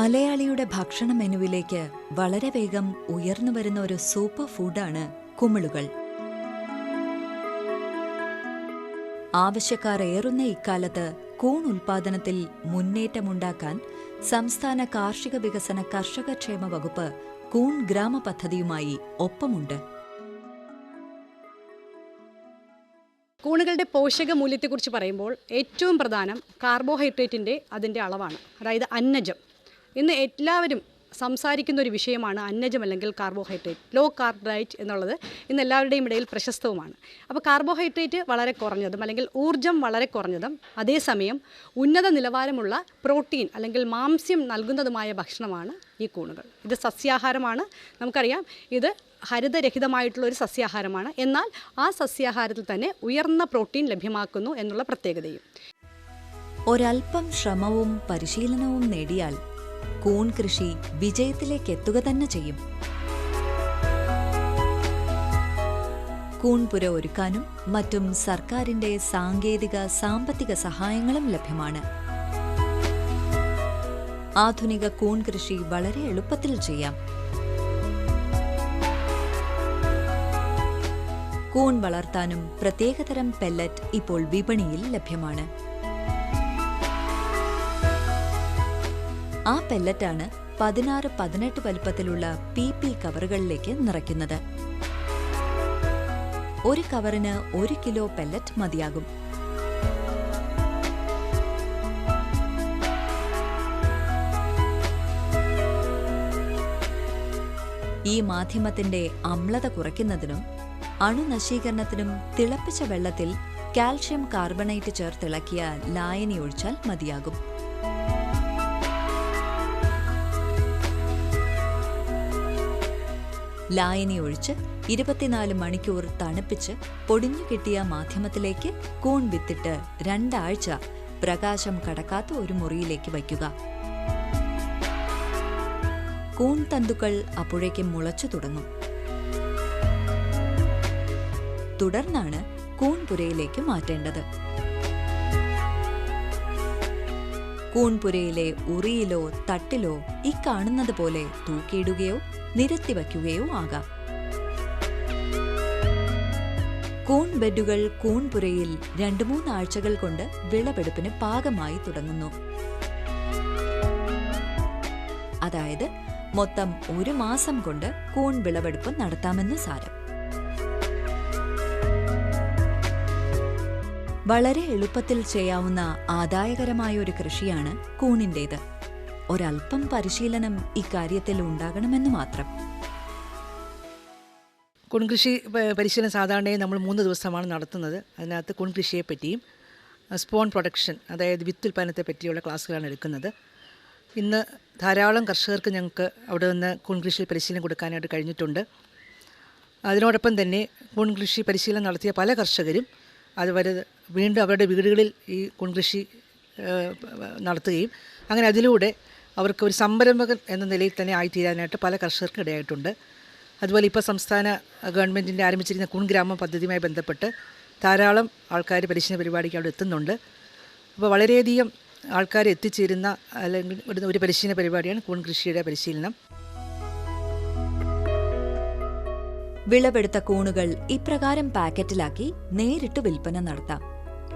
മലയാളിയുടെ ഭക്ഷണ മെനുവിലേക്ക് വളരെ വേഗം ഉയർന്നു വരുന്ന ഒരു സൂപ്പർ ഫുഡാണ് കുമിളുകൾ. ആവശ്യക്കാർ ഏറുന്ന ഇക്കാലത്ത് കൂൺ ഉൽപാദനത്തിൽ മുന്നേറ്റമുണ്ടാക്കാൻ സംസ്ഥാന കാർഷിക വികസന കർഷകക്ഷേമ വകുപ്പ് കൂൺ ഗ്രാമ പദ്ധതിയുമായി ഒപ്പമുണ്ട്. കൂണുകളുടെ പോഷക മൂല്യത്തെക്കുറിച്ച് പറയുമ്പോൾ ഏറ്റവും പ്രധാനം കാർബോഹൈഡ്രേറ്റിന്റെ അതിന്റെ അളവാണ്. അതായത് അന്നജം. ഇന്ന് എല്ലാവരും സംസാരിക്കുന്ന ഒരു വിഷയമാണ് അന്നജം അല്ലെങ്കിൽ കാർബോഹൈഡ്രേറ്റ് ലോ കാർബോഹൈഡ്രേറ്റ് എന്നുള്ളത് ഇന്ന് എല്ലാവരുടെയും ഇടയിൽ പ്രശസ്തവുമാണ്. അപ്പോൾ കാർബോഹൈഡ്രേറ്റ് വളരെ കുറഞ്ഞതും അല്ലെങ്കിൽ ഊർജം വളരെ കുറഞ്ഞതും അതേസമയം ഉന്നത നിലവാരമുള്ള പ്രോട്ടീൻ അല്ലെങ്കിൽ മാംസ്യം നൽകുന്നതുമായ ഭക്ഷണമാണ് ഈ കൂണുകൾ. ഇത് സസ്യാഹാരമാണ്. നമുക്കറിയാം ഇത് ഹരിതരഹിതമായിട്ടുള്ള ഒരു സസ്യാഹാരമാണ്. എന്നാൽ ആ സസ്യാഹാരത്തിൽ തന്നെ ഉയർന്ന പ്രോട്ടീൻ ലഭ്യമാക്കുന്നു എന്നുള്ള പ്രത്യേകതയും. ഒരൽപ്പം ശ്രമവും പരിശീലനവും നേടിയാൽ കൂൺ കൃഷി വിജയത്തിലേക്ക് എത്തുക തന്നെ ചെയ്യും. കൂൺപുര ഒരുക്കാനും മറ്റും സർക്കാരിന്റെ സാങ്കേതിക സാമ്പത്തിക സഹായങ്ങളും ലഭ്യമാണ്. ആധുനിക കൂൺ കൃഷി വളരെ എളുപ്പത്തിൽ ചെയ്യാം. കൂൺ വളർത്താനും പ്രത്യേകതരം പെല്ലറ്റ് ഇപ്പോൾ വിപണിയിൽ ലഭ്യമാണ്. ആ പെല്ലറ്റാണ് പതിനാറ് പതിനെട്ട് വലുപ്പത്തിലുള്ള പി പി കവറുകളിലേക്ക് നിറയ്ക്കുന്നത്. ഒരു കവറിന് ഒരു കിലോ പെല്ലറ്റ് മതിയാകും. ഈ മാധ്യമത്തിന്റെ അമ്ലത കുറയ്ക്കുന്നതിനും അണുനശീകരണത്തിനും തിളപ്പിച്ച വെള്ളത്തിൽ കാൽഷ്യം കാർബണേറ്റ് ചേർത്തിളക്കിയ ലായനി ഒഴിച്ചാൽ മതിയാകും. ലായനി ഒഴിച്ച് ഇരുപത്തിനാല് മണിക്കൂർ തണുപ്പിച്ച് പൊടിഞ്ഞു കിട്ടിയ മാധ്യമത്തിലേക്ക് കൂൺ വിത്തിട്ട് രണ്ടാഴ്ച പ്രകാശം കടക്കാത്ത ഒരു മുറിയിലേക്ക് വയ്ക്കുക. കൂൺ തന്തുക്കൾ അപ്പോഴേക്കും മുളച്ചു തുടങ്ങും. തുടർന്നാണ് കൂൺപുരയിലേക്ക് മാറ്റേണ്ടത്. കൂൺപുരയിലെ ഉറിയിലോ തട്ടിലോ ഇക്കാണുന്നത് പോലെ തൂക്കിയിടുകയോ നിരത്തി വയ്ക്കുകയോ ആകാം. കൂൺ ബെഡുകൾ കൂൺപുരയിൽ രണ്ടു മൂന്നാഴ്ചകൾ കൊണ്ട് വിളവെടുപ്പിന് പാകമായി തുടങ്ങുന്നു. അതായത് മൊത്തം ഒരു മാസം കൊണ്ട് കൂൺ വിളവെടുപ്പ് നടത്താമെന്ന് സാരം. വളരെ എളുപ്പത്തിൽ ചെയ്യാവുന്ന ആദായകരമായ ഒരു കൃഷിയാണ് കൂണിന്റേത്. ഒരൽപ്പം പരിശീലനം ഇക്കാര്യത്തിൽ ഉണ്ടാകണമെന്ന് മാത്രം. കുൺകൃഷി പരിശീലനം സാധാരണയായി നമ്മൾ മൂന്ന് ദിവസമാണ് നടത്തുന്നത്. അതിനകത്ത് കുൺകൃഷിയെ പറ്റിയും സ്പോൺ പ്രൊഡക്ഷൻ അതായത് വിത്ത് ഉൽപ്പാദനത്തെ പറ്റിയുള്ള ക്ലാസ്സുകളാണ് എടുക്കുന്നത്. ഇന്ന് ധാരാളം കർഷകർക്ക് ഞങ്ങൾക്ക് അവിടെ നിന്ന് കുൺകൃഷി പരിശീലനം കൊടുക്കാനായിട്ട് കഴിഞ്ഞിട്ടുണ്ട്. അതിനോടൊപ്പം തന്നെ കുൺകൃഷി പരിശീലനം നടത്തിയ പല കർഷകരും അതുവരെ വീണ്ടും അവരുടെ വീടുകളിൽ ഈ കുൺകൃഷി നടത്തുകയും അങ്ങനെ അതിലൂടെ അവർക്ക് ഒരു സംരംഭകൻ എന്ന നിലയിൽ തന്നെ ആയിത്തീരാനായിട്ട് പല കർഷകർക്കും ഇടയായിട്ടുണ്ട്. അതുപോലെ ഇപ്പോൾ സംസ്ഥാന ഗവൺമെന്റിന്റെ ആരംഭിച്ചിരുന്ന കുൺ ഗ്രാമ പദ്ധതിയുമായി ബന്ധപ്പെട്ട് ധാരാളം ആൾക്കാർ പരിശീലന പരിപാടിക്ക് അവിടെ എത്തുന്നുണ്ട്. അപ്പോൾ വളരെയധികം ആൾക്കാർ എത്തിച്ചേരുന്ന അല്ലെങ്കിൽ ഒരു പരിശീലന പരിപാടിയാണ് കൂൺ കൃഷിയുടെ പരിശീലനം. വിളവെടുത്ത കൂണുകൾ ഇപ്രകാരം പാക്കറ്റിലാക്കി നേരിട്ട് വിൽപ്പന നടത്താം.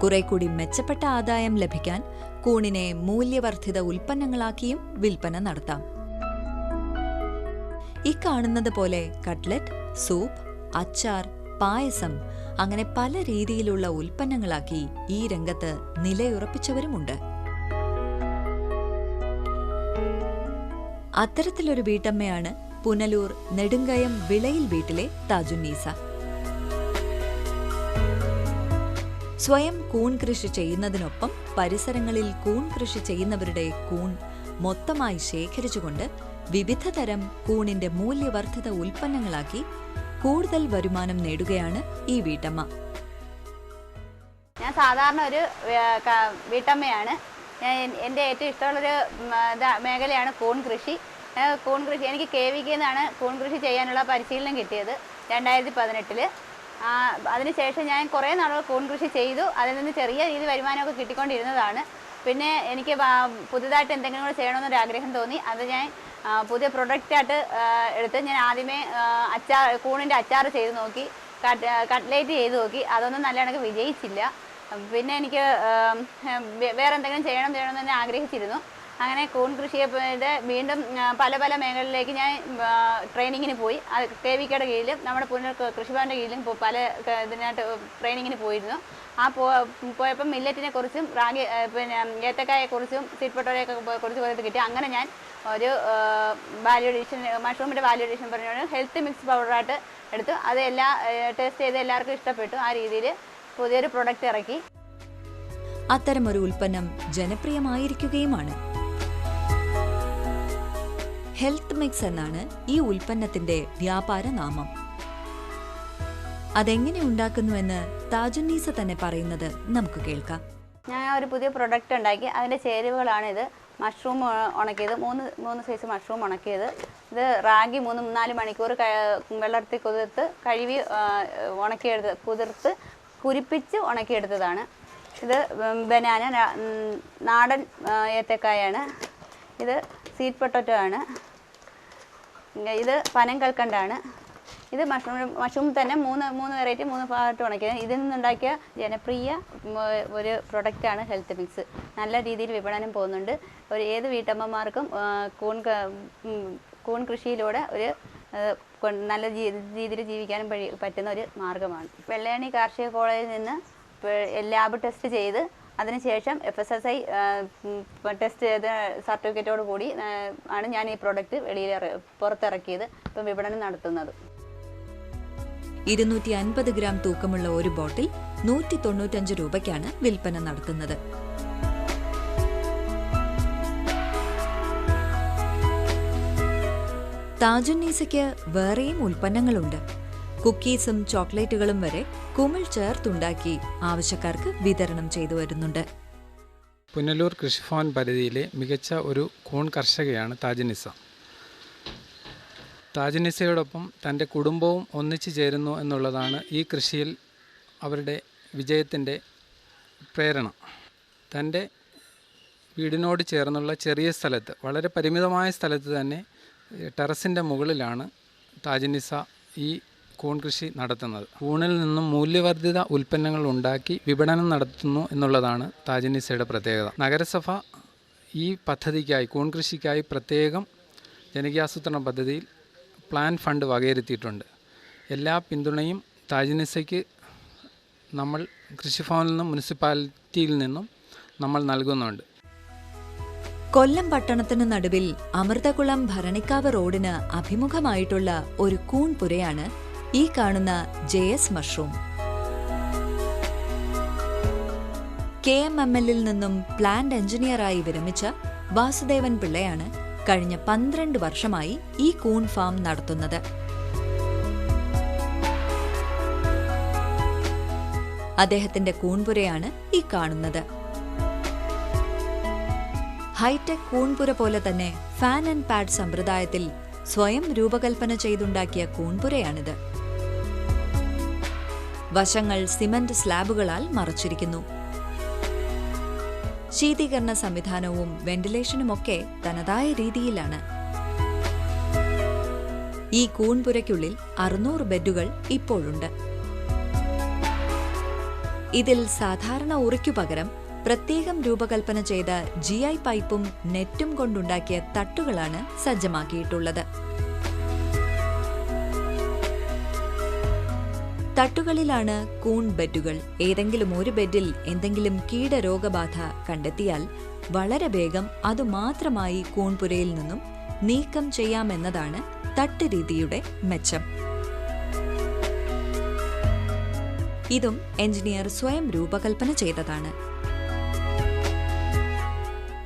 കുറെ കൂടി മെച്ചപ്പെട്ട ആദായം ലഭിക്കാൻ കൂണിനെ മൂല്യവർദ്ധിത ഉൽപ്പന്നങ്ങളാക്കിയും വിൽപ്പന നടത്താം. ഈ കാണുന്നത് പോലെ കട്ട്ലറ്റ് സൂപ്പ് അച്ചാർ പായസം അങ്ങനെ പല രീതിയിലുള്ള ഉൽപ്പന്നങ്ങളാക്കി ഈ രംഗത്ത് നിലയുറപ്പിച്ചവരുമുണ്ട്. അത്തരത്തിലൊരു വീട്ടമ്മയാണ് പുനലൂർ നെടുങ്കയം വിളയിൽ വീട്ടിലെ താജുന്നീസ. സ്വയം കൂൺ കൃഷി ചെയ്യുന്നതിനൊപ്പം പരിസരങ്ങളിൽ കൂൺ കൃഷി ചെയ്യുന്നവരുടെ കൂൺ മൊത്തമായി ശേഖരിച്ചുകൊണ്ട് വിവിധ തരം കൂണിന്റെ മൂല്യവർദ്ധിത ഉൽപ്പന്നങ്ങളാക്കി കൂടുതൽ വരുമാനം നേടുകയാണ് ഈ വീട്ടമ്മ. ഞാൻ സാധാരണ ഒരു വീട്ടമ്മയാണ്. എന്റെ ഏറ്റവും ഇഷ്ടമുള്ളൊരു മേഖലയാണ് കൂൺ കൃഷി. കൂൺ കൃഷി എനിക്ക് കെ വി നിന്നാണ് കൂൺ കൃഷി ചെയ്യാനുള്ള പരിശീലനം കിട്ടിയത് രണ്ടായിരത്തി പതിനെട്ടിൽ. അതിനുശേഷം ഞാൻ കുറേ നാളുകൾ കൂൺ കൃഷി ചെയ്തു. അതിൽ നിന്ന് ചെറിയ രീതി വരുമാനമൊക്കെ കിട്ടിക്കൊണ്ടിരുന്നതാണ്. പിന്നെ എനിക്ക് പുതുതായിട്ട് എന്തെങ്കിലും കൂടെ ചെയ്യണമെന്നൊരു ആഗ്രഹം തോന്നി. അത് ഞാൻ പുതിയ പ്രൊഡക്റ്റായിട്ട് എടുത്ത് ഞാൻ ആദ്യമേ അച്ചാർ കൂണിന്റെ അച്ചാർ ചെയ്ത് നോക്കി. കട്ട് കട്ട്ലേറ്റ് ചെയ്ത് നോക്കി. അതൊന്നും നല്ല കണക്ക് വിജയിച്ചില്ല. പിന്നെ എനിക്ക് വേറെ എന്തെങ്കിലും ചെയ്യണം ചെയ്യണം എന്ന് ആഗ്രഹിച്ചിരുന്നു. അങ്ങനെ കൂൺ കൃഷിയെ വീണ്ടും പല പല മേഖലയിലേക്ക് ഞാൻ ട്രെയിനിങ്ങിന് പോയി. അത് കെ വി കെയുടെ കീഴിലും നമ്മുടെ പുനർ കൃഷിഭവന്റെ കീഴിലും പല ഇതിനായിട്ട് ട്രെയിനിങ്ങിന് പോയിരുന്നു. ആ പോ പോയപ്പോൾ മില്ലറ്റിനെ കുറിച്ചും റാഗി പിന്നെ ഏത്തക്കായെ കുറിച്ചും പൊട്ടോയെ കുറിച്ച് പോയത് കിട്ടി. അങ്ങനെ ഞാൻ ഒരു വാല്യൂ എഡീഷൻ മഷ്റൂമിന്റെ വാല്യൂ എഡീഷൻ പറഞ്ഞുകൊണ്ട് ഹെൽത്ത് മിക്സ് പൗഡറായിട്ട് എടുത്തു. അത് എല്ലാ ടേസ്റ്റ് ചെയ്ത് എല്ലാവർക്കും ഇഷ്ടപ്പെട്ടു. ആ രീതിയിൽ പുതിയൊരു പ്രൊഡക്റ്റ് ഇറക്കി. അത്തരമൊരു ഉൽപ്പന്നം ജനപ്രിയമായിരിക്കുകയുമാണ്. ഹെൽത്ത് മിക്സ് എന്നാണ് ഈ ഉൽപ്പന്നത്തിന്റെ വ്യാപാര നാമം. അതെങ്ങനെ ഉണ്ടാക്കുന്നുവെന്ന് താജുന്നീസ തന്നെ പറയുന്നത് നമുക്ക് കേൾക്കാം. ഞാൻ ഒരു പുതിയ പ്രൊഡക്റ്റ് ഉണ്ടാക്കി. അതിന്റെ ഇത് മഷ്റൂം ഉണക്കിയത്. മൂന്ന് മൂന്ന് സൈസ് മഷ്റൂം ഉണക്കിയത്. ഇത് റാഗി മൂന്ന് നാല് മണിക്കൂർ വെള്ളത്തിൽ കുതിർത്ത് കഴുകി ഉണക്കിയെടുത്ത് കുതിർത്ത് കുരിപ്പിച്ച് ഉണക്കിയെടുത്തതാണ്. ഇത് ബനാന നാടൻ ഏത്തക്കായാണ്. ഇത് സ്വീറ്റ് പൊട്ടറ്റോ ആണ്. ഇത് പനം കൽക്കണ്ടാണ്. ഇത് മഷ്റൂം മഷ്റൂം തന്നെ മൂന്ന് മൂന്ന് വെറൈറ്റി മൂന്ന് ഭാഗത്ത് ഉണക്കിയത് ഇതിൽ നിന്നുണ്ടാക്കിയ ജനപ്രിയ ഒരു പ്രൊഡക്റ്റാണ് ഹെൽത്ത് മിക്സ് നല്ല രീതിയിൽ വിപണനം പോകുന്നുണ്ട്. ഒരു ഏത് വീട്ടമ്മമാർക്കും കൂൺ കൂൺ കൃഷിയിലൂടെ ഒരു നല്ല രീതിയിൽ ജീവിക്കാനും പറ്റുന്ന ഒരു മാർഗമാണ്. വെള്ളയണി കാർഷിക കോളേജിൽ നിന്ന് ലാബ് ടെസ്റ്റ് ചെയ്ത് അതിനുശേഷം F S S I test ചെയ്ത സർട്ടിഫിക്കറ്റോട് കൂടി ആണ് ഞാൻ ഈ പ്രോഡക്റ്റ് വെളിയിൽ പുറത്തിറക്കിയത് ഇപ്പം വിപണനം നടത്തുന്നത്. ഇരുന്നൂറ്റി അൻപത് ഗ്രാം തൂക്കമുള്ള ഒരു ബോട്ടിൽ നൂറ്റി തൊണ്ണൂറ്റഞ്ച് രൂപയ്ക്കാണ് വിൽപ്പന നടത്തുന്നത്. താജുന്നീസയ്ക്ക് വേറെയും ഉൽപ്പന്നങ്ങളുണ്ട്. കുക്കീസും ചോക്ലേറ്റുകളും വരെ കുമിൾ ചേർത്തുണ്ടാക്കി ആവശ്യക്കാർക്ക് വിതരണം ചെയ്തു വരുന്നുണ്ട്. പുനലൂർ കൃഷിഭവൻ പരിധിയിലെ മികച്ച ഒരു കൂൺ കർഷകയാണ് താജനിസ. താജനിസയോടൊപ്പം തന്റെ കുടുംബവും ഒന്നിച്ചു ചേരുന്നു എന്നുള്ളതാണ് ഈ കൃഷിയിൽ അവരുടെ വിജയത്തിന്റെ പ്രേരണ. തന്റെ വീടിനോട് ചേർന്നുള്ള ചെറിയ സ്ഥലത്ത് വളരെ പരിമിതമായ സ്ഥലത്ത് തന്നെ ടെറസിന്റെ മുകളിലാണ് താജനിസ ഈ കൂൺ കൃഷി നടത്തുന്നത്. കൂണിൽ നിന്നും മൂല്യവർദ്ധിത ഉൽപ്പന്നങ്ങൾ ഉണ്ടാക്കി വിപണനം നടത്തുന്നു എന്നുള്ളതാണ് താജനിസയുടെ പ്രത്യേകത. നഗരസഭ ഈ പദ്ധതിക്കായി കൂൺ കൃഷിക്കായി പ്രത്യേകം ജനകീയാസൂത്രണ പദ്ധതിയിൽ പ്ലാൻ ഫണ്ട് വകയിരുത്തിയിട്ടുണ്ട്. എല്ലാ പിന്തുണയും താജനിസയ്ക്ക് നമ്മൾ കൃഷിഭവനിൽ നിന്നും മുനിസിപ്പാലിറ്റിയിൽ നിന്നും നമ്മൾ നൽകുന്നുണ്ട്. കൊല്ലം പട്ടണത്തിന് നടുവിൽ അമൃതകുളം ഭരണിക്കാവ് റോഡിന് അഭിമുഖമായിട്ടുള്ള ഒരു കൂൺപുരയാണ് ഈ കാണുന്ന J S mushroom. K M M എല്ലിൽ നിന്നും പ്ലാന്റ് എഞ്ചിനീയറായി വിരമിച്ച വാസുദേവൻ പിള്ളയാണ് കഴിഞ്ഞ പന്ത്രണ്ട് വർഷമായി ഈ കൂൺ ഫാം നടത്തുന്നത്. അദ്ദേഹത്തിന്റെ കൂൺപുരയാണ് ഈ കാണുന്നത്. ഹൈടെക് കൂൺപുര പോലെ തന്നെ ഫാൻ ആൻഡ് പാഡ് സമ്പ്രദായത്തിൽ സ്വയം രൂപകൽപ്പന ചെയ്തുണ്ടാക്കിയ കൂൺപുരയാണിത്. വശങ്ങൾ സിമന്റ് സ്ലാബുകളാൽ മറച്ചിരിക്കുന്നു. ശീതീകരണ സംവിധാനവും വെന്റിലേഷനുമൊക്കെ തനതായ രീതിയിലാണ്. ഈ കൂൺപുരയ്ക്കുള്ളിൽ അറുന്നൂറ് ബെഡുകൾ ഇപ്പോഴുണ്ട്. ഇതിൽ സാധാരണ ഉറിക്കു പകരം പ്രത്യേകം രൂപകൽപ്പന ചെയ്ത ജി ഐ പൈപ്പും നെറ്റും കൊണ്ടുണ്ടാക്കിയ തട്ടുകളാണ് സജ്ജമാക്കിയിട്ടുള്ളത്. തട്ടുകളിലാണ് കൂൺ ബെഡുകൾ. ഏതെങ്കിലും ഒരു ബെഡിൽ എന്തെങ്കിലും കീടരോഗബാധ കണ്ടെത്തിയാൽ വളരെ വേഗം അതുമാത്രമായി കൂൺപുരയിൽ നിന്നും നീക്കം ചെയ്യാമെന്നതാണ് തട്ട് രീതിയുടെ മെച്ചം. ഇതും എഞ്ചിനീയർ സ്വയം രൂപകൽപ്പന ചെയ്തതാണ്.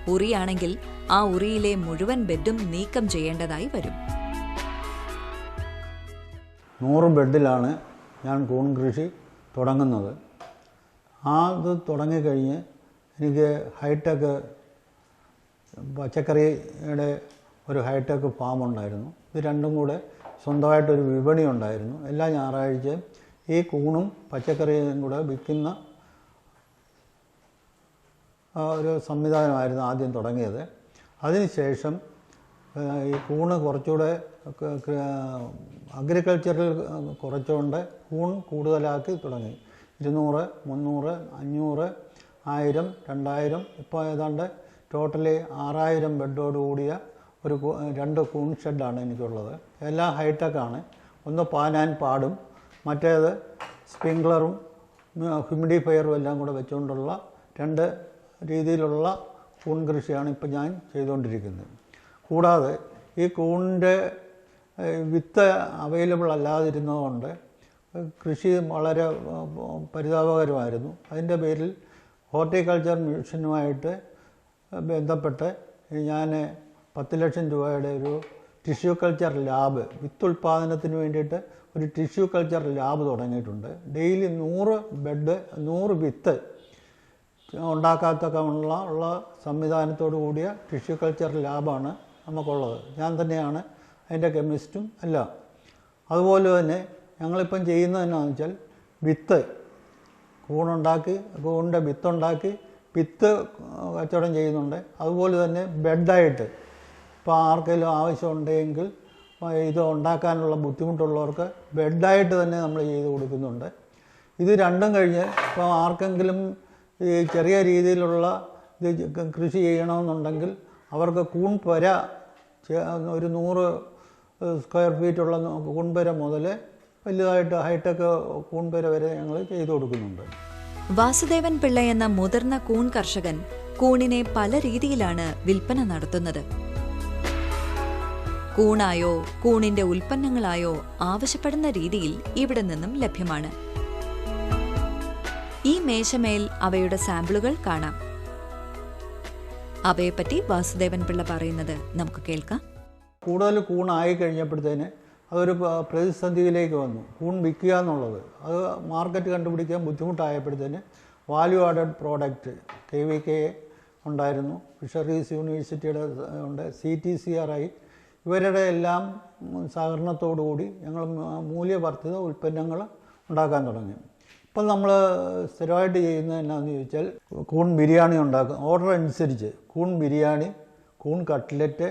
ഉറിയാണെങ്കിൽ ആ ഉറിയിലെ മുഴുവൻ ബെഡും നീക്കം ചെയ്യേണ്ടതായി വരും. നൂറ് ബെഡിലാണ് ഞാൻ കൂൺ കൃഷി തുടങ്ങുന്നത്. ആ ഇത് തുടങ്ങിക്കഴിഞ്ഞ് എനിക്ക് ഹൈടെക് പച്ചക്കറിയുടെ ഒരു ഹൈടെക് ഫാം ഉണ്ടായിരുന്നു ഇത് രണ്ടും കൂടെ സ്വന്തമായിട്ടൊരു വിപണി ഉണ്ടായിരുന്നു എല്ലാ ഞായറാഴ്ചയും ഈ കൂണും പച്ചക്കറിയും കൂടെ വിൽക്കുന്ന ഒരു സംവിധാനമായിരുന്നു ആദ്യം തുടങ്ങിയത്. അതിനുശേഷം ഈ കൂണ് കുറച്ചുകൂടെ അഗ്രികൾച്ചറിൽ കുറച്ചുകൊണ്ട് കൂൺ കൂടുതലാക്കി തുടങ്ങി. ഇരുന്നൂറ് മുന്നൂറ് അഞ്ഞൂറ് ആയിരം രണ്ടായിരം ഇപ്പോൾ ഏതാണ്ട് ടോട്ടലി ആറായിരം ബെഡോട് കൂടിയ ഒരു രണ്ട് കൂൺ ഷെഡാണ് എനിക്കുള്ളത്. എല്ലാം ഹൈടെക്കാണ്. ഒന്ന് പാനാൻ പാടും മറ്റേത് സ്പ്രിങ്ക്ലറും ഹ്യൂമിഡിഫയറും എല്ലാം കൂടെ വെച്ചുകൊണ്ടുള്ള രണ്ട് രീതിയിലുള്ള കൂൺ കൃഷിയാണ് ഇപ്പോൾ ഞാൻ ചെയ്തുകൊണ്ടിരിക്കുന്നത് കൂടാതെ ഈ കൂണിന്റെ വിത്ത് അവൈലബിൾ അല്ലാതിരുന്നതുകൊണ്ട് കൃഷി വളരെ പരിതാപകരമായിരുന്നു. അതിന്റെ പേരിൽ ഹോർട്ടിക്കൾച്ചർ മിഷനുമായിട്ട് ബന്ധപ്പെട്ട് ഞാൻ പത്ത് ലക്ഷം രൂപയുടെ ഒരു ടിഷ്യൂ കൾച്ചർ ലാബ് വിത്ത് ഉൽപ്പാദനത്തിന് വേണ്ടിയിട്ട് ഒരു ടിഷ്യൂ കൾച്ചർ ലാബ് തുടങ്ങിയിട്ടുണ്ട്. ഡെയിലി നൂറ് ബെഡ് നൂറ് വിത്ത് ഉണ്ടാക്കാത്തക്കമുള്ള ഉള്ള സംവിധാനത്തോടു കൂടിയ ടിഷ്യൂ കൾച്ചർ ലാബാണ് നമുക്കുള്ളത്. ഞാൻ തന്നെയാണ് അതിന്റെ കെമിസ്റ്റും എല്ലാം. അതുപോലെ തന്നെ ഞങ്ങളിപ്പം ചെയ്യുന്നത് എന്നാന്ന് വെച്ചാൽ വിത്ത് കൂണുണ്ടാക്കി കൂണിന്റെ വിത്തുണ്ടാക്കി വിത്ത് കച്ചവടം ചെയ്യുന്നുണ്ട്. അതുപോലെ തന്നെ ബെഡായിട്ട് ഇപ്പോൾ ആർക്കെങ്കിലും ആവശ്യമുണ്ടെങ്കിൽ ഇത് ഉണ്ടാക്കാനുള്ള ബുദ്ധിമുട്ടുള്ളവർക്ക് ബെഡായിട്ട് തന്നെ നമ്മൾ ചെയ്ത് കൊടുക്കുന്നുണ്ട്. ഇത് രണ്ടും കഴിഞ്ഞ് ഇപ്പോൾ ആർക്കെങ്കിലും ഈ ചെറിയ രീതിയിലുള്ള ഇത് കൃഷി ചെയ്യണമെന്നുണ്ടെങ്കിൽ അവർക്ക് കൂൺ പുര ഒരു നൂറ് സ്ക്വയർ ഫീറ്റുള്ള കുൺപര മുതൽ വലുതായിട്ട് ഹൈടെക് കൂൺപര വരെ ഞങ്ങൾ ചെയ്തു കൊടുക്കുന്നുണ്ട്. വാസുദേവൻ പിള്ള എന്ന മുതിർന്ന കൂൺ കർഷകൻ കൂണിനെ പല രീതിയിലാണ് വിൽപ്പന നടത്തുന്നത്. കൂണായോ കൂണിന്റെ ഉൽപ്പന്നങ്ങളായോ ആവശ്യപ്പെടുന്ന രീതിയിൽ ഇവിടെ നിന്നും ലഭ്യമാണ്. ഈ മേശമേൽ അവയുടെ സാമ്പിളുകൾ കാണാം. അവയെപ്പറ്റി വാസുദേവൻ പിള്ള പറയുന്നത് നമുക്ക് കേൾക്കാം. കൂടുതൽ കൂണായി കഴിഞ്ഞപ്പോഴത്തേന് അതൊരു പ്രതിസന്ധിയിലേക്ക് വന്നു. കൂൺ വിൽക്കുക എന്നുള്ളത്. അത് മാർക്കറ്റ് കണ്ടുപിടിക്കാൻ ബുദ്ധിമുട്ടായപ്പോഴത്തേന് value added product K V K ഉണ്ടായിരുന്നു. ഫിഷറീസ് യൂണിവേഴ്സിറ്റിയുടെ ഉണ്ട്. C T C R I ഇവരുടെ എല്ലാം സഹകരണത്തോടുകൂടി സഹകരണത്തോടു കൂടി ഞങ്ങൾ മൂല്യവർദ്ധിത ഉൽപ്പന്നങ്ങൾ ഉണ്ടാക്കാൻ തുടങ്ങി. ഇപ്പം നമ്മൾ സ്ഥിരമായിട്ട് ചെയ്യുന്നത് എന്നാന്ന് ചോദിച്ചാൽ കൂൺ ബിരിയാണി ഉണ്ടാക്കും ഓർഡർ അനുസരിച്ച് കൂൺ ബിരിയാണി കൂൺ കട്ട്ലറ്റ്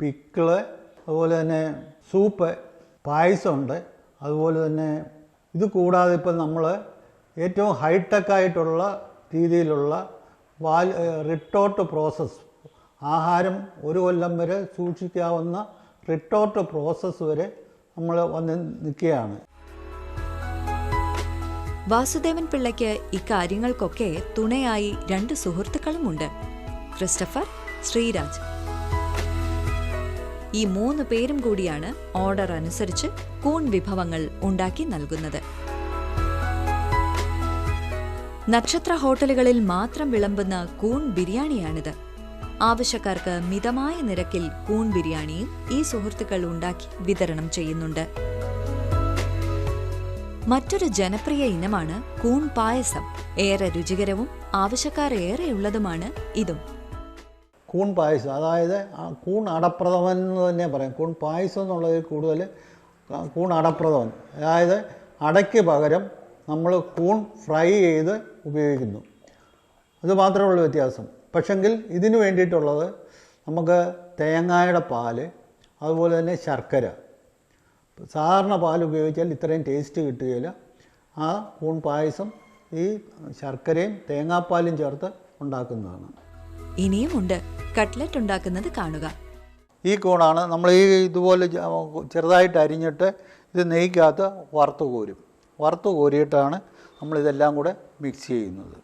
പിക്കിൾ അതുപോലെ തന്നെ സൂപ്പ് പായസമുണ്ട്. അതുപോലെ തന്നെ ഇത് കൂടാതെ ഇപ്പം നമ്മൾ ഏറ്റവും ഹൈടെക് ആയിട്ടുള്ള രീതിയിലുള്ള വാൽ റിട്ടോർട്ട് പ്രോസസ്സ് ആഹാരം ഒരു കൊല്ലം വരെ സൂക്ഷിക്കാവുന്ന റിട്ടോർട്ട് പ്രോസസ്സ് വരെ നമ്മൾ വന്ന് നിൽക്കുകയാണ്. വാസുദേവൻ പിള്ളയ്ക്ക് ഇക്കാര്യങ്ങൾക്കൊക്കെ തുണയായി രണ്ട് സുഹൃത്തുക്കളുമുണ്ട്. ക്രിസ്റ്റഫർ ശ്രീരാജ്. ഈ മൂന്ന് പേരും കൂടിയാണ് ഓർഡർ അനുസരിച്ച് കൂൺ വിഭവങ്ങൾ ഉണ്ടാക്കി നൽകുന്നത്. നക്ഷത്ര ഹോട്ടലുകളിൽ മാത്രം വിളമ്പുന്ന കൂൺ ബിരിയാണിയാണിത്. ആവശ്യക്കാർക്ക് മിതമായ നിരക്കിൽ കൂൺ ബിരിയാണിയും ഈ സുഹൃത്തുക്കൾ ഉണ്ടാക്കി വിതരണം ചെയ്യുന്നുണ്ട്. മറ്റൊരു ജനപ്രിയ ഇനമാണ് കൂൺ പായസം. ഏറെ രുചികരവും ആവശ്യക്കാരേറെയുള്ളതുമാണ് ഇതും. കൂൺ പായസം അതായത് കൂൺ അടപ്രഥമൻ എന്ന് തന്നെ പറയാം. കൂൺ പായസം എന്നുള്ളതിൽ കൂടുതൽ കൂൺ അടപ്രഥമൻ. അതായത് അടയ്ക്ക് പകരം നമ്മൾ കൂൺ ഫ്രൈ ചെയ്ത് ഉപയോഗിക്കുന്നു. അത് മാത്രമേ ഉള്ളൂ വ്യത്യാസം. പക്ഷെങ്കിൽ ഇതിനു വേണ്ടിയിട്ടുള്ളത് നമുക്ക് തേങ്ങായുടെ പാൽ അതുപോലെ തന്നെ ശർക്കര സാധാരണ പാൽ ഉപയോഗിച്ചാൽ ഇത്രയും ടേസ്റ്റ് കിട്ടുകയില്ല. ആ കൂൺ പായസം ഈ ശർക്കരയും തേങ്ങാപ്പാലും ചേർത്ത് ഉണ്ടാക്കുന്നതാണ്. ഇനിയും ഉണ്ട് കട്ട്ലറ്റ് ഉണ്ടാക്കുന്നത് കാണുക. ഈ കൂണാണ് നമ്മൾ ഈ ഇതുപോലെ ചെറുതായിട്ട് അരിഞ്ഞിട്ട് ഇത് നെയ്ക്കകത്ത് വറുത്ത് കോരും. വറുത്ത് കോരിയിട്ടാണ് നമ്മളിതെല്ലാം കൂടെ മിക്സ് ചെയ്യുന്നത്.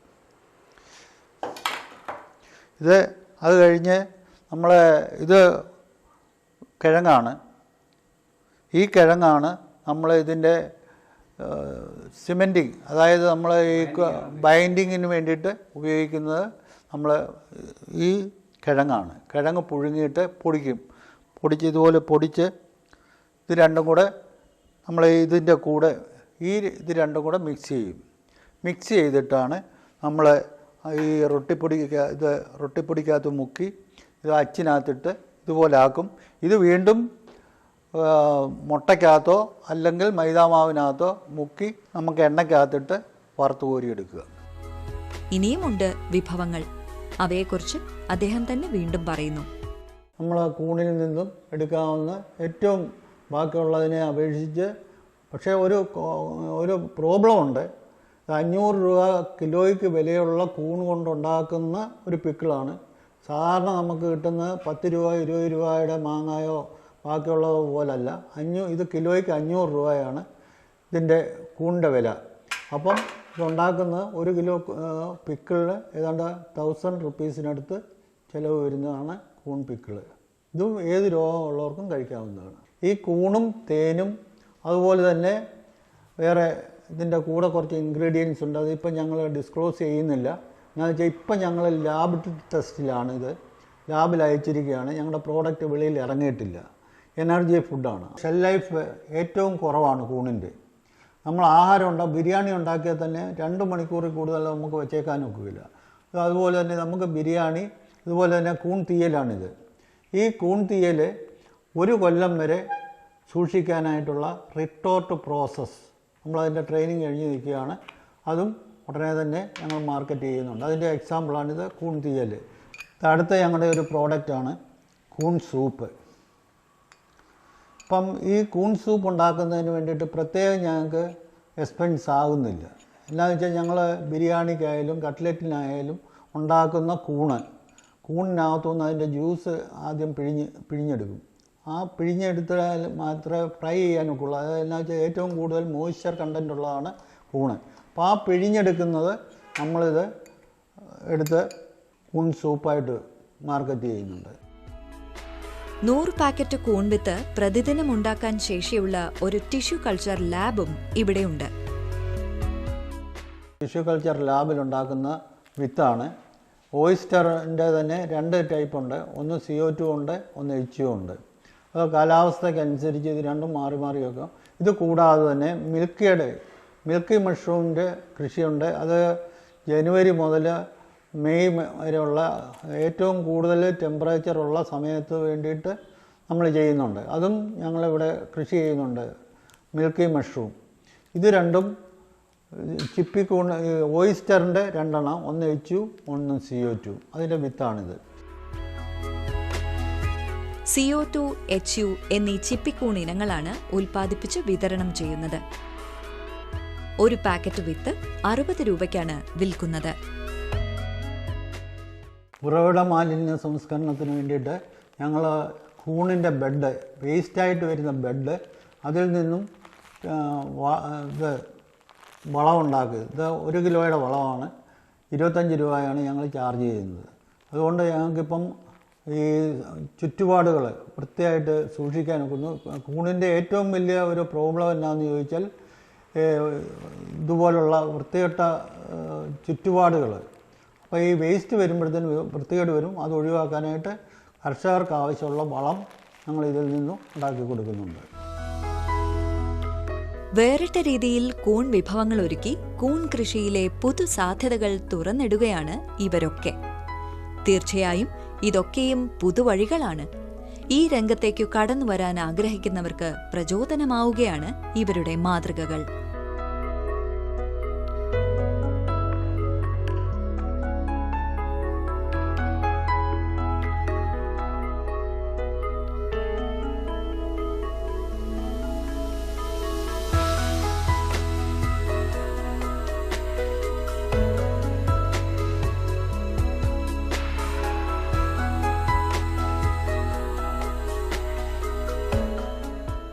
ഇത് അത് കഴിഞ്ഞ് നമ്മൾ ഇത് കിഴങ്ങാണ്. ഈ കിഴങ്ങാണ് നമ്മൾ ഇതിന്റെ സിമെന്റിങ് അതായത് നമ്മൾ ഈ ബൈൻഡിങ്ങിന് വേണ്ടിയിട്ട് ഉപയോഗിക്കുന്നത് നമ്മൾ ഈ കിഴങ്ങാണ്. കിഴങ്ങ് പുഴുങ്ങിയിട്ട് പൊടിക്കും. പൊടിച്ച് ഇതുപോലെ പൊടിച്ച് ഇത് രണ്ടും കൂടെ നമ്മൾ ഇതിന്റെ കൂടെ ഈ ഇത് രണ്ടും കൂടെ മിക്സ് ചെയ്യും. മിക്സ് ചെയ്തിട്ടാണ് നമ്മൾ ഈ റൊട്ടിപ്പൊടി ഇത് റൊട്ടിപ്പൊടിക്കകത്ത് മുക്കി ഇത് അച്ചിനകത്തിട്ട് ഇതുപോലെ ആക്കും. ഇത് വീണ്ടും മുട്ടയ്ക്കകത്തോ അല്ലെങ്കിൽ മൈദാമാവിനകത്തോ മുക്കി നമുക്ക് എണ്ണയ്ക്കകത്തിട്ട് വറുത്ത് കോരിയെടുക്കുക. ഇനിയുമുണ്ട് വിഭവങ്ങൾ. അവയെക്കുറിച്ച് അദ്ദേഹം തന്നെ വീണ്ടും പറയുന്നു. നമ്മൾ കൂണിൽ നിന്നും എടുക്കാവുന്ന ഏറ്റവും ബാക്കിയുള്ളതിനെ അപേക്ഷിച്ച് പക്ഷേ ഒരു ഒരു പ്രോബ്ലമുണ്ട്. അഞ്ഞൂറ് രൂപ കിലോയ്ക്ക് വിലയുള്ള കൂൺ കൊണ്ടുണ്ടാക്കുന്ന ഒരു പിക്കിളാണ്. സാധാരണ നമുക്ക് കിട്ടുന്ന പത്ത് രൂപ ഇരുപത് രൂപയുടെ മാങ്ങായോ ബാക്കിയുള്ളത് പോലല്ല. അഞ്ഞൂ ഇത് കിലോയ്ക്ക് അഞ്ഞൂറ് രൂപയാണ് ഇതിന്റെ കൂണ്ട വില. അപ്പം ഇതുണ്ടാക്കുന്നത് ഒരു കിലോ പിക്കിളിന് ഏതാണ്ട് തൗസൻഡ് റുപ്പീസിനടുത്ത് ചിലവ് വരുന്നതാണ് കൂൺ പിക്കിൾ. ഇതും ഏത് രോഗമുള്ളവർക്കും കഴിക്കാവുന്നതാണ്. ഈ കൂണും തേനും അതുപോലെ തന്നെ വേറെ ഇതിന്റെ കൂടെ കുറച്ച് ഇൻഗ്രീഡിയൻസ് ഉണ്ട്. അതിപ്പോൾ ഞങ്ങൾ ഡിസ്ക്ലോസ് ചെയ്യുന്നില്ല. എന്നാൽ വെച്ചാൽ ഇപ്പം ഞങ്ങൾ ലാബ് ടെസ്റ്റിലാണ് ഇത് ലാബിൽ അയച്ചിരിക്കുകയാണ്. ഞങ്ങളുടെ പ്രോഡക്റ്റ് വെളിയിൽ ഇറങ്ങിയിട്ടില്ല. എനർജി ഫുഡാണ്. ഷെൽ ലൈഫ് ഏറ്റവും കുറവാണ് കൂണിന്റെ നമ്മൾ ആഹാരം ഉണ്ടാകും ബിരിയാണി ഉണ്ടാക്കിയാൽ തന്നെ രണ്ട് മണിക്കൂറിൽ കൂടുതൽ നമുക്ക് വെച്ചേക്കാൻ ഒക്കില്ല. അതുപോലെ തന്നെ നമുക്ക് ബിരിയാണി ഇതുപോലെ തന്നെ കൂൺ തീയലാണിത്. ഈ കൂൺ തീയൽ ഒരു കൊല്ലം വരെ സൂക്ഷിക്കാനായിട്ടുള്ള റിട്ടോർട്ട് പ്രോസസ്സ് നമ്മളതിന്റെ ട്രെയിനിങ് കഴിഞ്ഞ് നിൽക്കുകയാണ്. അതും ഉടനെ തന്നെ ഞങ്ങൾ മാർക്കറ്റ് ചെയ്യുന്നുണ്ട്. അതിന്റെ എക്സാമ്പിളാണിത് കൂൺ തീയൽ അടുത്ത ഞങ്ങളുടെ ഒരു പ്രോഡക്റ്റാണ് കൂൺ സൂപ്പ് അപ്പം ഈ കൂൺ സൂപ്പ് ഉണ്ടാക്കുന്നതിന് വേണ്ടിയിട്ട് പ്രത്യേകം ഞങ്ങൾക്ക് എക്സ്പെൻസ് ആകുന്നില്ല. എന്താണെന്ന് വെച്ചാൽ ഞങ്ങൾ ബിരിയാണിക്കായാലും കട്ട്ലറ്റിനായാലും ഉണ്ടാക്കുന്ന കൂണ് കൂണിനകത്തുനിന്ന് അതിന്റെ ജ്യൂസ് ആദ്യം പിഴിഞ്ഞ് പിഴിഞ്ഞെടുക്കും. ആ പിഴിഞ്ഞെടുത്താൽ മാത്രമേ ഫ്രൈ ചെയ്യാനൊക്കെ ഉള്ളൂ. അതായത് എന്നാ വെച്ചാൽ ഏറ്റവും കൂടുതൽ മോയ്സ്ചർ കണ്ടന്റ് ഉള്ളതാണ് കൂണ് അപ്പോൾ ആ പിഴിഞ്ഞെടുക്കുന്നത് നമ്മളിത് എടുത്ത് കൂൺ സൂപ്പായിട്ട് മാർക്കറ്റ് ചെയ്യുന്നുണ്ട്. നൂറ് പാക്കറ്റ് കൂൺ വിത്ത് പ്രതിദിനം ഉണ്ടാക്കാൻ ശേഷിയുള്ള ഒരു ടിഷ്യൂ കൾച്ചർ ലാബും ഇവിടെയുണ്ട്. ടിഷ്യൂ കൾച്ചർ ലാബിൽ ഉണ്ടാക്കുന്ന വിത്താണ്. ഓയിസ്റ്ററിന്റെ തന്നെ രണ്ട് ടൈപ്പ് ഉണ്ട്. ഒന്ന് സി ഒ ടു ഉണ്ട് ഒന്ന് എച്ച് യു ഉണ്ട്. അത് കാലാവസ്ഥയ്ക്കനുസരിച്ച് ഇത് രണ്ടും മാറി മാറി വെക്കും. ഇത് കൂടാതെ തന്നെ മിൽക്കിയുടെ മിൽക്കി മഷ്റൂമിന്റെ കൃഷിയുണ്ട്. അത് ജനുവരി മുതൽ മെയ് വരെയുള്ള ഏറ്റവും കൂടുതൽ ടെമ്പറേച്ചർ ഉള്ള സമയത്ത് വേണ്ടിയിട്ട് നമ്മൾ ചെയ്യുന്നുണ്ട്. അതും ഞങ്ങളിവിടെ കൃഷി ചെയ്യുന്നുണ്ട്. മിൽക്കി മഷ്റൂം ഇത് രണ്ടും ചിപ്പിക്കൂൺ ഓയിസ്റ്ററിന്റെ രണ്ടെണ്ണം ഒന്ന് എച്ച് യു ഒന്ന് സി ഒ ടു അതിന്റെ വിത്താണിത്. C O two H U എന്നീ ചിപ്പിക്കൂൺ ഇനങ്ങളാണ് ഉൽപ്പാദിപ്പിച്ച് വിതരണം ചെയ്യുന്നത്. ഒരു പാക്കറ്റ് വിത്ത് അറുപത് രൂപയ്ക്കാണ് വിൽക്കുന്നത്. ഉറവിട മാലിന്യ സംസ്കരണത്തിന് വേണ്ടിയിട്ട് ഞങ്ങൾ കൂണിന്റെ ബെഡ് വേസ്റ്റായിട്ട് വരുന്ന ബെഡ് അതിൽ നിന്നും ഇത് വളമുണ്ടാക്കുക. ഇത് ഒരു കിലോയുടെ വളമാണ്. ഇരുപത്തഞ്ച് രൂപയാണ് ഞങ്ങൾ ചാർജ് ചെയ്യുന്നത്. അതുകൊണ്ട് ഞങ്ങൾക്കിപ്പം ഈ ചുറ്റുപാടുകൾ വൃത്തിയായിട്ട് സൂക്ഷിക്കാൻ ഒക്കുന്നു. കൂണിന്റെ ഏറ്റവും വലിയ ഒരു പ്രോബ്ലം എന്നാന്ന് ചോദിച്ചാൽ ഇതുപോലുള്ള വൃത്തികെട്ട ചുറ്റുപാടുകൾ അപ്പോൾ ഈ വേസ്റ്റ് വരുമ്പോഴത്തേന് വൃത്തികേട് വരും. അത് ഒഴിവാക്കാനായിട്ട് കർഷകർക്ക് ആവശ്യമുള്ള വളം ഞങ്ങൾ ഇതിൽ നിന്നും ഉണ്ടാക്കി കൊടുക്കുന്നുണ്ട്. വേറിട്ട രീതിയിൽ കൂൺ വിഭവങ്ങൾ ഒരുക്കി കൂൺ കൃഷിയിലെ പുതു സാധ്യതകൾ തുറന്നിടുകയാണ് ഇവരൊക്കെ. തീർച്ചയായും ഇതൊക്കെയും പുതുവഴികളാണ് ഈ രംഗത്തേക്കു കടന്നു വരാൻ ആഗ്രഹിക്കുന്നവർക്ക് പ്രചോദനമാവുകയാണ് ഇവരുടെ മാതൃകകൾ.